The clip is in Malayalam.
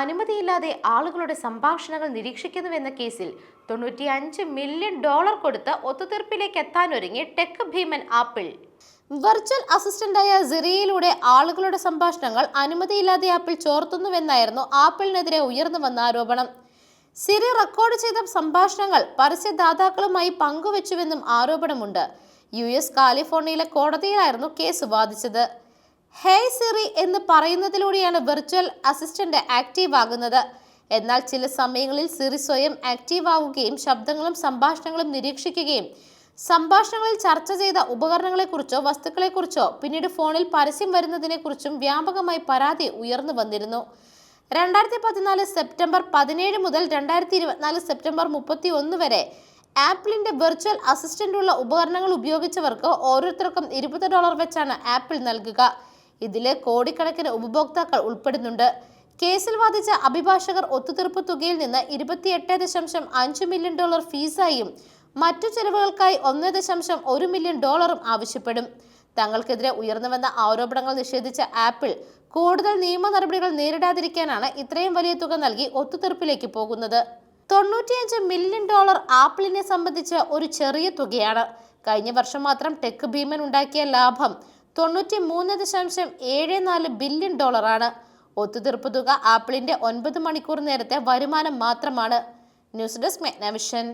അനുമതിയില്ലാതെ ആളുകളുടെ സംഭാഷണങ്ങൾ നിരീക്ഷിക്കുന്നുവെന്ന കേസിൽ തൊണ്ണൂറ്റിയഞ്ച് മില്യൺ ഡോളർ കൊടുത്ത് ഒത്തുതീർപ്പിലേക്ക് എത്താനൊരുങ്ങി ടെക് ഭീമൻ ആപ്പിൾ. വെർച്വൽ അസിസ്റ്റന്റായ സിറിയയിലൂടെ ആളുകളുടെ സംഭാഷണങ്ങൾ അനുമതിയില്ലാതെ ആപ്പിൾ ചോർത്തുന്നുവെന്നായിരുന്നു ആപ്പിളിനെതിരെ ഉയർന്നു വന്ന ആരോപണം. സിറി റെക്കോർഡ് ചെയ്ത സംഭാഷണങ്ങൾ പരസ്യദാതാക്കളുമായി പങ്കുവച്ചുവെന്നും ആരോപണമുണ്ട്. യു എസ് കാലിഫോർണിയയിലെ കോടതിയിലായിരുന്നു കേസ് വാദിച്ചത്. ഹേയ് സിറി എന്ന് പറയുന്നതിലൂടെയാണ് വെർച്വൽ അസിസ്റ്റന്റ് ആക്റ്റീവ് ആകുന്നത് എന്നാൽ ചില സമയങ്ങളിൽ സിറി സ്വയം ആക്റ്റീവ് ആവുകയും ശബ്ദങ്ങളും സംഭാഷണങ്ങളും നിരീക്ഷിക്കുകയും സംഭാഷണങ്ങളിൽ ചർച്ച ചെയ്ത ഉപകരണങ്ങളെക്കുറിച്ചോ വസ്തുക്കളെക്കുറിച്ചോ പിന്നീട് ഫോണിൽ പരസ്യം വരുന്നതിനെക്കുറിച്ചും വ്യാപകമായി പരാതി ഉയർന്നു വന്നിരുന്നു. രണ്ടായിരത്തി പതിനാല് സെപ്റ്റംബർ പതിനേഴ് മുതൽ രണ്ടായിരത്തി ഇരുപത്തിനാല് സെപ്റ്റംബർ മുപ്പത്തി ഒന്ന് വരെ ആപ്പിളിന്റെ വെർച്വൽ അസിസ്റ്റന്റ് ഉള്ള ഉപകരണങ്ങൾ ഉപയോഗിച്ചവർക്ക് ഓരോരുത്തർക്കും ഇരുപത് ഡോളർ വെച്ചാണ് ആപ്പിൾ നൽകുക. ഇതിലെ കോടിക്കണക്കിന് ഉപഭോക്താക്കൾ ഉൾപ്പെടുന്നുണ്ട്. കേസിൽ വാദിച്ച അഭിഭാഷകർ ഒത്തുതീർപ്പ് തുകയിൽ നിന്ന് ഇരുപത്തിയെട്ട് ദശാംശം അഞ്ച് മില്യൺ ഡോളർ ഫീസായും മറ്റു ചെലവുകൾക്കായി ഒന്ന് ദശാംശം ഒരു മില്യൺ ഡോളറും ആവശ്യപ്പെടും. തങ്ങൾക്കെതിരെ ഉയർന്നുവന്ന ആരോപണങ്ങൾ നിഷേധിച്ച ആപ്പിൾ കൂടുതൽ നിയമ നടപടികൾ നേരിടാതിരിക്കാനാണ് ഇത്രയും വലിയ തുക നൽകി ഒത്തുതീർപ്പിലേക്ക് പോകുന്നത്. തൊണ്ണൂറ്റിയഞ്ച് മില്യൺ ഡോളർ ആപ്പിളിനെ സംബന്ധിച്ച് ഒരു ചെറിയ തുകയാണ്. കഴിഞ്ഞ വർഷം മാത്രം ടെക് ഭീമൻ ഉണ്ടാക്കിയ ലാഭം തൊണ്ണൂറ്റി മൂന്ന് ദശാംശം ഏഴ് നാല് ബില്യൺ ഡോളറാണ്. ഒത്തുതീർപ്പ് തുക ആപ്പിളിന്റെ ഒൻപത് മണിക്കൂർ നേരത്തെ വരുമാനം മാത്രമാണ്. News desk മെഗ്നവിഷൻ.